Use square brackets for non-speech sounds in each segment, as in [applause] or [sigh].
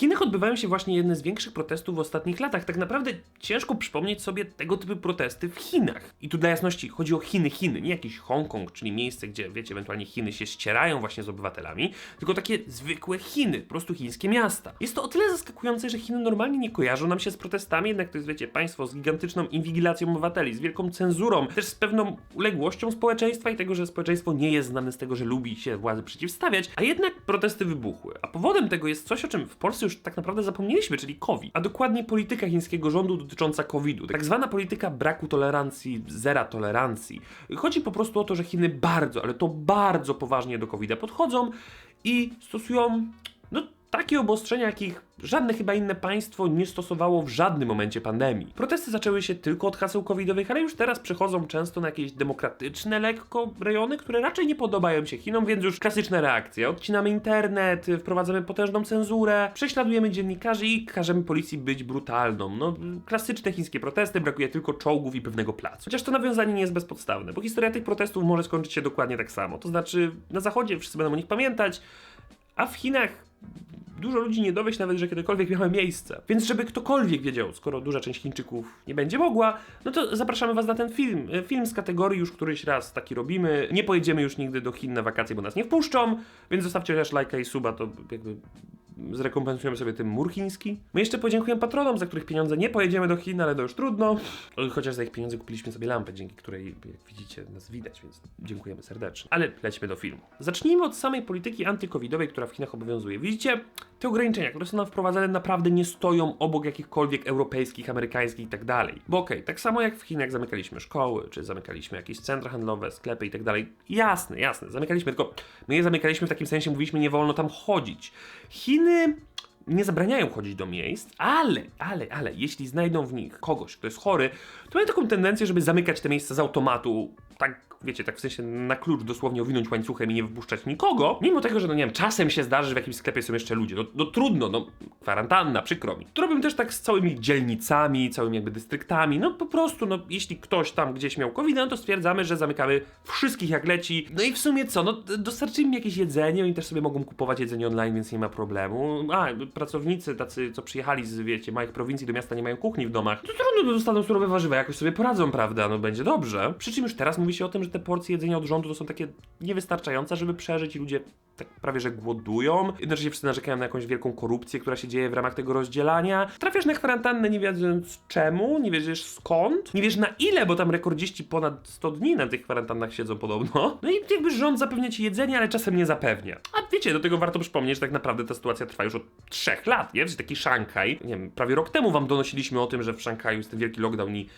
Chinach odbywają się właśnie jedne z większych protestów w ostatnich latach. Tak naprawdę ciężko przypomnieć sobie tego typu protesty w Chinach. I tu dla jasności chodzi o Chiny, Chiny, nie jakiś Hongkong, czyli miejsce, gdzie wiecie, ewentualnie Chiny się ścierają właśnie z obywatelami, tylko takie zwykłe Chiny, po prostu chińskie miasta. Jest to o tyle zaskakujące, że Chiny normalnie nie kojarzą nam się z protestami, jednak to jest, wiecie, państwo z gigantyczną inwigilacją obywateli, z wielką cenzurą, też z pewną uległością społeczeństwa i tego, że społeczeństwo nie jest znane z tego, że lubi się władzy przeciwstawiać, a jednak protesty wybuchły. A powodem tego jest coś, o czym w Polsce już tak naprawdę zapomnieliśmy, czyli COVID, a dokładnie polityka chińskiego rządu dotycząca COVID-u. Tak zwana polityka braku tolerancji, zera tolerancji. Chodzi po prostu o to, że Chiny bardzo, ale to bardzo poważnie do COVID-a podchodzą i stosują, no, takie obostrzenia, jakich żadne chyba inne państwo nie stosowało w żadnym momencie pandemii. Protesty zaczęły się tylko od haseł covidowych, ale już teraz przechodzą często na jakieś demokratyczne lekko rejony, które raczej nie podobają się Chinom, więc już klasyczne reakcje. Odcinamy internet, wprowadzamy potężną cenzurę, prześladujemy dziennikarzy i każemy policji być brutalną. No, klasyczne chińskie protesty, brakuje tylko czołgów i pewnego placu. Chociaż to nawiązanie nie jest bezpodstawne, bo historia tych protestów może skończyć się dokładnie tak samo. To znaczy, na zachodzie wszyscy będą o nich pamiętać, a w Chinach dużo ludzi nie dowie się nawet, że kiedykolwiek miały miejsce. Więc żeby ktokolwiek wiedział, skoro duża część Chińczyków nie będzie mogła, no to zapraszamy was na ten film. E, Film z kategorii już któryś raz taki robimy. Nie pojedziemy już nigdy do Chin na wakacje, bo nas nie wpuszczą, więc zostawcie chociaż lajka i suba, to jakby zrekompensujemy sobie tym mur chiński. My jeszcze podziękujemy patronom, za których pieniądze nie pojedziemy do Chin, ale to już trudno. Chociaż za ich pieniądze kupiliśmy sobie lampę, dzięki której, jak widzicie, nas widać, więc dziękujemy serdecznie. Ale lećmy do filmu. Zacznijmy od samej polityki antykowidowej, która w Chinach obowiązuje. Widzicie, te ograniczenia, które są nam wprowadzane, naprawdę nie stoją obok jakichkolwiek europejskich, amerykańskich i tak dalej. Bo okej, tak samo jak w Chinach zamykaliśmy szkoły, czy zamykaliśmy jakieś centra handlowe, sklepy i tak dalej. Jasne, jasne, zamykaliśmy, tylko my je zamykaliśmy w takim sensie, mówiliśmy, nie wolno tam chodzić. Chiny nie zabraniają chodzić do miejsc, ale, ale, ale, jeśli znajdą w nich kogoś, kto jest chory, to mają taką tendencję, żeby zamykać te miejsca z automatu, tak, wiecie, tak w sensie na klucz dosłownie owinąć łańcuchem i nie wpuszczać nikogo, mimo tego, że no nie wiem, czasem się zdarzy, że w jakimś sklepie są jeszcze ludzie, no, no trudno, no kwarantanna, przykro mi. To robią też tak z całymi dzielnicami, całymi jakby dystryktami, no po prostu, no jeśli ktoś tam gdzieś miał COVID, no to stwierdzamy, że zamykamy wszystkich jak leci, no i w sumie co, no dostarczymy im jakieś jedzenie, oni też sobie mogą kupować jedzenie online, więc nie ma problemu. A, pracownicy tacy, co przyjechali z, wiecie, małych prowincji do miasta, nie mają kuchni w domach, to trudno, no dostaną surowe warzywa, jakoś sobie poradzą, prawda, no będzie dobrze. Przy czym już teraz mówi się o tym, że te porcje jedzenia od rządu to są takie niewystarczające, żeby przeżyć i ludzie tak prawie, że głodują. Jednocześnie wszyscy narzekają na jakąś wielką korupcję, która się dzieje w ramach tego rozdzielania. Trafiasz na kwarantannę nie wiedząc czemu, nie wiedziesz skąd, nie wiesz na ile, bo tam rekordziści ponad 100 dni na tych kwarantannach siedzą podobno. No i jakby rząd zapewnia ci jedzenie, ale czasem nie zapewnia. A wiecie, do tego warto przypomnieć, że tak naprawdę ta sytuacja trwa już od trzech lat, nie? Taki Szanghaj, nie wiem, prawie rok temu wam donosiliśmy o tym, że w Szanghaju jest ten wielki lockdown i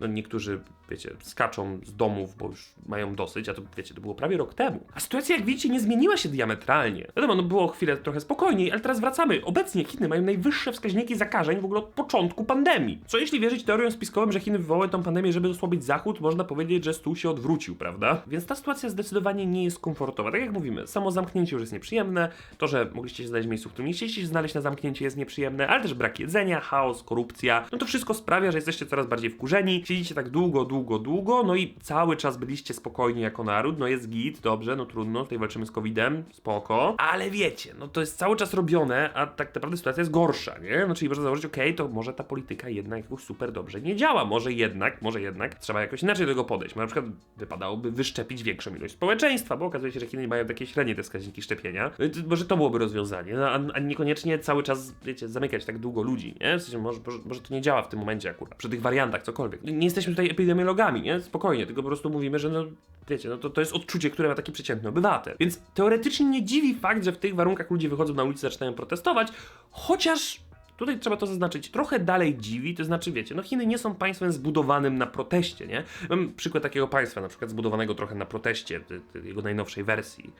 no niektórzy, wiecie, skaczą z domów, bo już mają dosyć, a to, wiecie, to było prawie rok temu. A sytuacja, jak widzicie, nie zmieniła się diametralnie. Wiadomo, no było chwilę trochę spokojniej, ale teraz wracamy. Obecnie Chiny mają najwyższe wskaźniki zakażeń w ogóle od początku pandemii. Co jeśli wierzyć teoriom spiskowym, że Chiny wywołały tą pandemię, żeby osłabić Zachód, można powiedzieć, że stół się odwrócił, prawda? Więc ta sytuacja zdecydowanie nie jest komfortowa. Tak jak mówimy, samo zamknięcie już jest nieprzyjemne, to, że mogliście się znaleźć w miejscu, w którym nie chcieliście się znaleźć na zamknięcie jest nieprzyjemne, ale też brak jedzenia, chaos, korupcja, no to wszystko sprawia, że jesteście coraz bardziej wkurzeni, siedzicie tak długo, długo, długo, no i cały czas byliście spokojni jako naród, no jest git, dobrze, no trudno, tutaj walczymy z COVID-em, spoko, ale wiecie, no to jest cały czas robione, a tak naprawdę sytuacja jest gorsza, nie? No czyli można założyć, okej, to może ta polityka jednak jakoś super dobrze nie działa, może jednak, może jednak trzeba jakoś inaczej do tego podejść, na przykład wypadałoby wyszczepić większą ilość społeczeństwa, bo okazuje się, że Chiny mają takie średnie te wskaźniki szczepienia, Y, może to byłoby rozwiązanie, no, a, a niekoniecznie cały czas, wiecie, zamykać tak długo ludzi, nie? W sensie, może, może, może to nie działa w tym momencie akurat, przy tych wariantach, cokolwiek. Nie jesteśmy tutaj epidemiologami, nie? Spokojnie, tylko po prostu mówimy, że no, wiecie, no to, to jest odczucie, które ma taki przeciętny obywatel. Więc teoretycznie nie dziwi fakt, że w tych warunkach ludzie wychodzą na ulicę, zaczynają protestować, chociaż Tutaj trzeba to zaznaczyć, trochę dalej dziwi, to znaczy wiecie, no Chiny nie są państwem zbudowanym na proteście, nie? Mam przykład takiego państwa, na przykład zbudowanego trochę na proteście, jego najnowszej wersji.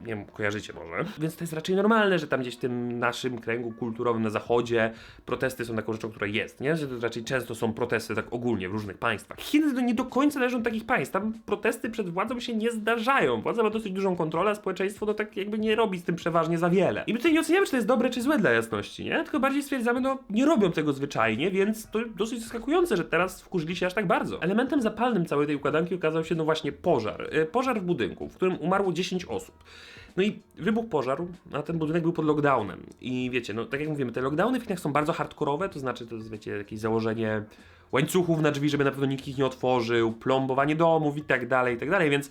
Nie wiem, kojarzycie może. Więc to jest raczej normalne, że tam gdzieś w tym naszym kręgu kulturowym na zachodzie protesty są taką rzeczą, która jest, nie? Że to raczej często są protesty tak ogólnie w różnych państwach. Chiny to nie do końca należą do takich państw. Tam protesty przed władzą się nie zdarzają. Władza ma dosyć dużą kontrolę, a społeczeństwo to tak jakby nie robi z tym przeważnie za wiele. I my tutaj nie oceniamy, czy to jest dobre, czy złe dla jasności, nie? Tylko bardziej stwierdzamy, no nie robią tego zwyczajnie, więc to dosyć zaskakujące, że teraz wkurzyli się aż tak bardzo. Elementem zapalnym całej tej układanki okazał się no właśnie pożar. Y, Pożar w budynku, w którym umarło 10 osób. No i wybuchł pożar, a ten budynek był pod lockdownem. I wiecie, no tak jak mówimy, te lockdowny w Chinach są bardzo hardkorowe, to znaczy to jest, wiecie, jakieś założenie łańcuchów na drzwi, żeby na pewno nikt ich nie otworzył, plombowanie domów i tak dalej, i tak dalej, więc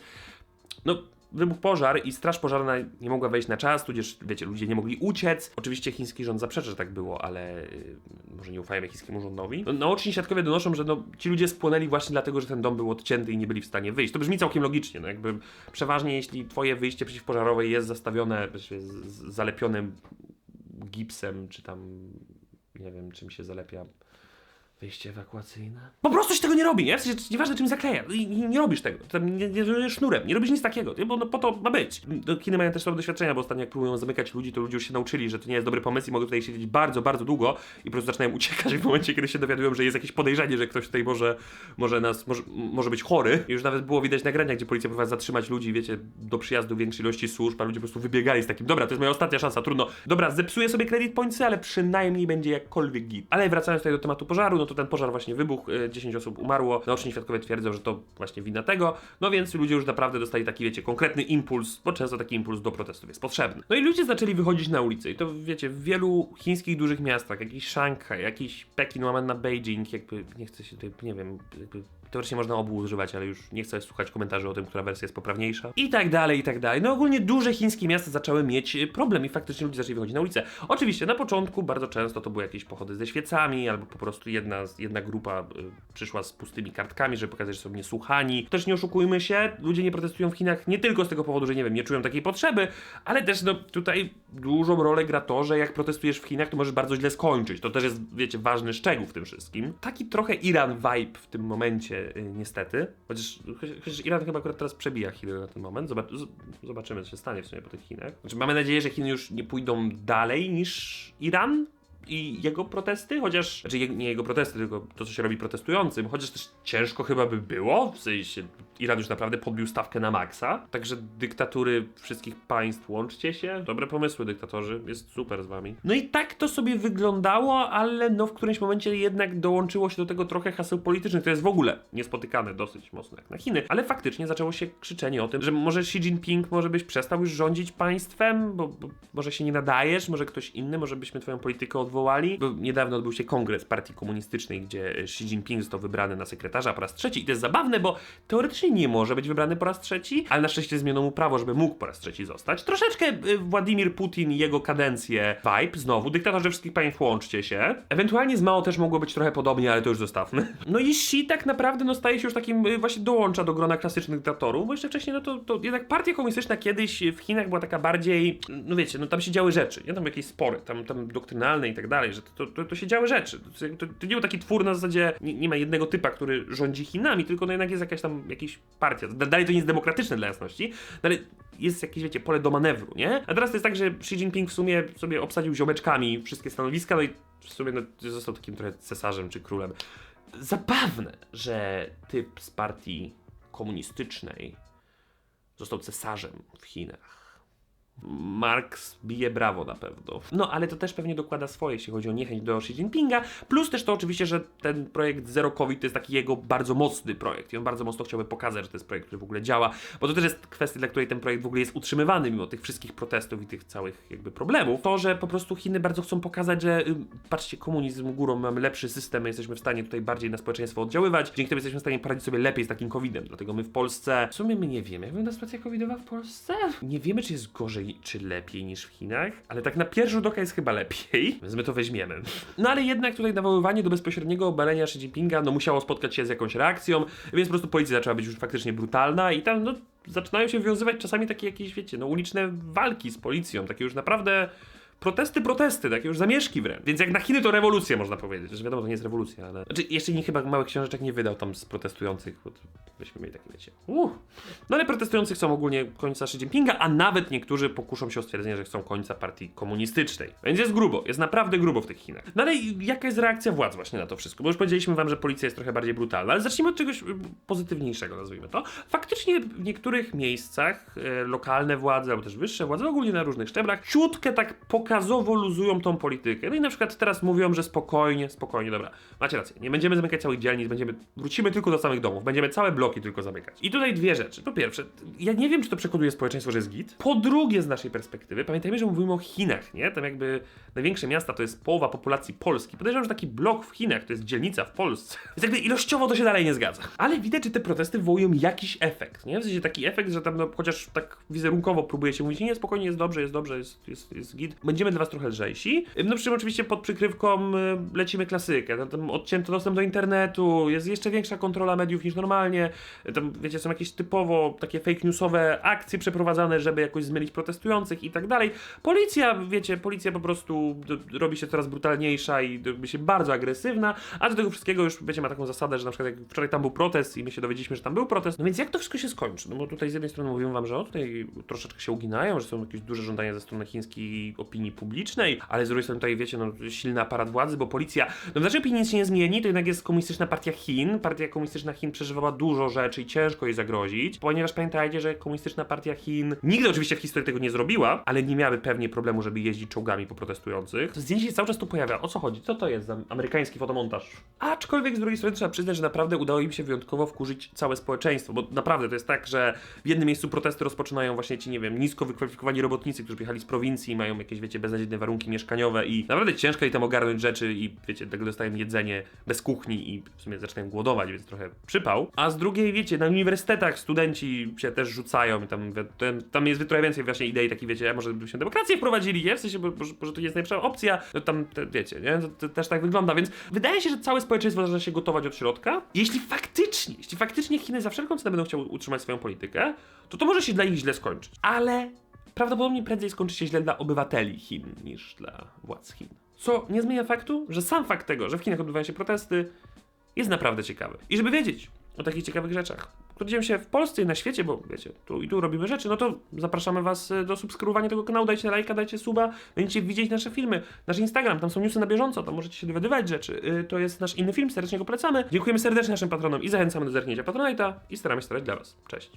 no wybuchł pożar i straż pożarna nie mogła wejść na czas, tudzież, wiecie, ludzie nie mogli uciec. Oczywiście chiński rząd zaprzecza, że tak było, ale y, może nie ufajmy chińskiemu rządowi. No, naoczni świadkowie donoszą, że no, ci ludzie spłonęli właśnie dlatego, że ten dom był odcięty i nie byli w stanie wyjść. To brzmi całkiem logicznie, no jakby przeważnie jeśli twoje wyjście przeciwpożarowe jest zastawione, z- z- zalepione gipsem, czy tam, nie wiem, czym się zalepia Wyjście ewakuacyjne? Po prostu się tego nie robi, nie? W sensie, nieważne czym zakleja, i nie robisz tego. Tam nie, nie, nie sznurem, nie robisz nic takiego, nie? bo no, po to ma być. Do Chiny mają też słabe doświadczenia, bo ostatnio jak próbują zamykać ludzi, to ludzie już się nauczyli, że to nie jest dobry pomysł i mogą tutaj siedzieć bardzo, bardzo długo i po prostu zaczynają uciekać w momencie, kiedy się dowiadują, że jest jakieś podejrzenie, że ktoś tutaj może, może nas, może, może być chory. I już nawet było widać nagrania, gdzie policja próbowała zatrzymać ludzi, wiecie, do przyjazdu większej ilości służb, a ludzie po prostu wybiegali z takim, dobra, to jest moja ostatnia szansa, trudno, dobra, zepsuję sobie credit pointsy, ale przynajmniej będzie jakkolwiek git. Ale wracając tutaj do tematu pożaru, no to ten pożar właśnie wybuchł, e, 10 osób umarło, naoczni świadkowie twierdzą, że to właśnie wina tego, no więc ludzie już naprawdę dostali taki, wiecie, konkretny impuls, bo często taki impuls do protestów jest potrzebny. No i ludzie zaczęli wychodzić na ulicę i to, wiecie, w wielu chińskich dużych miastach, jakiś Szanghaj, jakiś Pekin łamany na Beijing, jakby, nie chcę się tutaj, nie wiem, jakby Teoretycznie można obu używać, ale już nie chcę słuchać komentarzy o tym, która wersja jest poprawniejsza. I tak dalej, i tak dalej. No ogólnie duże chińskie miasta zaczęły mieć y, problem i faktycznie ludzie zaczęli wychodzić na ulicę. Oczywiście na początku bardzo często to były jakieś pochody ze świecami, albo po prostu jedna, jedna grupa y, przyszła z pustymi kartkami, żeby pokazać, że są niesłuchani. Też nie oszukujmy się, ludzie nie protestują w Chinach nie tylko z tego powodu, że nie wiem, nie czują takiej potrzeby, ale też no tutaj dużą rolę gra to, że jak protestujesz w Chinach, to możesz bardzo źle skończyć. To też jest, wiecie, ważny szczegół w tym wszystkim. Taki trochę Iran vibe w tym momencie, y, niestety. Chociaż, chociaż Iran chyba akurat teraz przebija Chiny na ten moment. Zobacz, z- zobaczymy, co się stanie w sumie po tych Chinach. Znaczy, mamy nadzieję, że Chiny już nie pójdą dalej niż Iran. I jego protesty, chociaż, znaczy nie jego protesty, tylko to, co się robi protestującym, chociaż też ciężko chyba by było, w sensie Iran już naprawdę podbił stawkę na maksa, także dyktatury wszystkich państw, łączcie się, dobre pomysły dyktatorzy, jest super z wami. No i tak to sobie wyglądało, ale no w którymś momencie jednak dołączyło się do tego trochę haseł politycznych, to jest w ogóle niespotykane dosyć mocno jak na Chiny, ale faktycznie zaczęło się krzyczenie o tym, że może Xi Jinping może byś przestał już rządzić państwem, bo, bo może się nie nadajesz, może ktoś inny, może byśmy twoją politykę odwołali, bo niedawno odbył się kongres partii komunistycznej, gdzie Xi Jinping został wybrany na sekretarza po raz trzeci. I to jest zabawne, bo teoretycznie nie może być wybrany po raz trzeci, ale na szczęście zmieniono mu prawo, żeby mógł po raz trzeci zostać. Troszeczkę y, Władimir Putin i jego kadencję vibe, znowu, dyktatorzy wszystkich państw łączcie się. Ewentualnie z Mao też mogło być trochę podobnie, ale to już zostawmy. No i Xi tak naprawdę no, staje się już takim, y, właśnie dołącza do grona klasycznych dyktatorów, bo jeszcze wcześniej, no to, to jednak partia komunistyczna kiedyś w Chinach była taka bardziej, no wiecie, no tam się działy rzeczy, nie? Tam jakieś spory, tam, tam doktrynalne i tak dalej, że to, to, to się działy rzeczy. To, to, to nie był taki twór na zasadzie, nie, nie ma jednego typa, który rządzi Chinami, tylko no jednak jest jakaś tam, jakiś partia. Da- Dalej to nie jest demokratyczne dla jasności, no ale jest jakieś, wiecie, pole do manewru, nie? A teraz to jest tak, że Xi Jinping w sumie sobie obsadził ziomeczkami wszystkie stanowiska, no i w sumie no, został takim trochę cesarzem czy królem. Zabawne, że typ z partii komunistycznej został cesarzem w Chinach. Marx bije brawo na pewno. No, ale to też pewnie dokłada swoje, jeśli chodzi o niechęć do Xi Jinpinga. Plus też to oczywiście, że ten projekt Zero Covid to jest taki jego bardzo mocny projekt i on bardzo mocno chciałby pokazać, że to jest projekt, który w ogóle działa, bo to też jest kwestia, dla której ten projekt w ogóle jest utrzymywany mimo tych wszystkich protestów i tych całych jakby problemów. To, że po prostu Chiny bardzo chcą pokazać, że y, patrzcie, komunizm górą, mamy lepszy system, my jesteśmy w stanie tutaj bardziej na społeczeństwo oddziaływać, dzięki temu jesteśmy w stanie poradzić sobie lepiej z takim covidem. Dlatego my w Polsce, w sumie my nie wiemy, jak wygląda sytuacja covidowa w Polsce? Nie wiemy, czy jest gorzej, czy lepiej niż w Chinach, ale tak na pierwszy rzut oka jest chyba lepiej, [laughs] więc my to weźmiemy. No ale jednak tutaj nawoływanie do bezpośredniego obalenia Xi Jinpinga, no musiało spotkać się z jakąś reakcją, więc po prostu policja zaczęła być już faktycznie brutalna i tam, no, zaczynają się wiązywać czasami takie jakieś, wiecie, no uliczne walki z policją, takie już naprawdę protesty, protesty, takie już zamieszki wręcz. Więc jak na Chiny to rewolucja, można powiedzieć. Że wiadomo, to nie jest rewolucja, ale... Znaczy, jeszcze nikt chyba małych książeczek nie wydał tam z protestujących, bo byśmy mieli takie, wiecie... Uh. No ale protestujących chcą ogólnie końca Xi Jinpinga, a nawet niektórzy pokuszą się o stwierdzenie, że chcą końca partii komunistycznej. Więc jest grubo, jest naprawdę grubo w tych Chinach. No ale jaka jest reakcja władz właśnie na to wszystko? Bo już powiedzieliśmy wam, że policja jest trochę bardziej brutalna, ale zacznijmy od czegoś y, pozytywniejszego, nazwijmy to. Faktycznie w niektórych miejscach e, lokalne władze, albo też wyższe władze, ogólnie na różnych szczeblach, ciutkę tak ukazowo luzują tą politykę. No i na przykład teraz mówią, że spokojnie, spokojnie, dobra, macie rację, nie będziemy zamykać całych dzielnic, będziemy, wrócimy tylko do samych domów, będziemy całe bloki tylko zamykać. I tutaj dwie rzeczy. Po pierwsze, ja nie wiem, czy to przekonuje społeczeństwo, że jest git. Po drugie, z naszej perspektywy, pamiętajmy, że mówimy o Chinach, nie? Tam jakby największe miasta to jest połowa populacji Polski. Podejrzewam, że taki blok w Chinach to jest dzielnica w Polsce. [laughs] Więc jakby ilościowo to się dalej nie zgadza. Ale widać, że te protesty wywołują jakiś efekt, nie? W sensie taki efekt, że tam no, chociaż tak wizerunkowo próbuje się mówić, nie, spokojnie, jest dobrze, jest dobrze, jest, jest, jest git. Będziemy dla was trochę lżejsi. No przy czym oczywiście pod przykrywką y, lecimy klasykę. Tam, tam odcięto dostęp do internetu, jest jeszcze większa kontrola mediów niż normalnie. Tam, wiecie, są jakieś typowo takie fake newsowe akcje przeprowadzane, żeby jakoś zmylić protestujących i tak dalej. Policja, wiecie, policja po prostu robi się coraz brutalniejsza i robi się bardzo agresywna, a do tego wszystkiego już, wiecie, ma taką zasadę, że na przykład jak wczoraj tam był protest i my się dowiedzieliśmy, że tam był protest, no więc jak to wszystko się skończy? No bo tutaj z jednej strony mówimy wam, że o, tutaj troszeczkę się uginają, że są jakieś duże żądania ze strony chińskiej opinii publicznej, ale z drugiej strony tutaj, wiecie, no silny aparat władzy, bo policja, no w naszej opinii nic się nie zmieni, to jednak jest komunistyczna partia Chin, partia komunistyczna Chin przeżywała dużo rzeczy i ciężko jej zagrozić, ponieważ pamiętajcie, że komunistyczna partia Chin nigdy oczywiście w historii tego nie zrobiła, ale nie miały pewnie problemu, żeby jeździć czołgami po protestujących. To zdjęcie się cały czas tu pojawia. O co chodzi? Co to jest za amerykański fotomontaż? Aczkolwiek z drugiej strony trzeba przyznać, że naprawdę udało im się wyjątkowo wkurzyć całe społeczeństwo, bo naprawdę to jest tak, że w jednym miejscu protesty rozpoczynają właśnie ci, nie wiem, nisko wykwalifikowani robotnicy, którzy przyjechali z prowincji i mają jakieś, wiecie, beznadziejne warunki mieszkaniowe i naprawdę ciężko jej tam ogarnąć rzeczy i, wiecie, tego dostają jedzenie bez kuchni i w sumie zaczynają głodować, więc trochę przypał. A z drugiej, wiecie, na uniwersytetach studenci się też rzucają i tam, tam jest trochę więcej właśnie idei takich, wiecie, może byśmy demokrację wprowadzili, nie? W sensie, bo, bo, że to jest najlepsza opcja, no tam, te, wiecie, nie? To, to też tak wygląda, więc wydaje się, że całe społeczeństwo zaczyna się gotować od środka. Jeśli faktycznie, jeśli faktycznie Chiny za wszelką cenę będą chciały utrzymać swoją politykę, to to może się dla nich źle skończyć. Ale prawdopodobnie prędzej skończy się źle dla obywateli Chin niż dla władz Chin. Co nie zmienia faktu, że sam fakt tego, że w Chinach odbywają się protesty, jest naprawdę ciekawy. I żeby wiedzieć o takich ciekawych rzeczach, które dzieją się w Polsce i na świecie, bo wiecie, tu i tu robimy rzeczy, no to zapraszamy was e, do subskrybowania tego kanału, dajcie lajka, dajcie suba, będziecie widzieć nasze filmy, nasz Instagram, tam są newsy na bieżąco, tam możecie się dowiadywać rzeczy. Y, To jest nasz inny film, serdecznie go polecamy. Dziękujemy serdecznie naszym patronom i zachęcamy do zerknięcia Patronite'a i staramy się starać dla was. Cześć.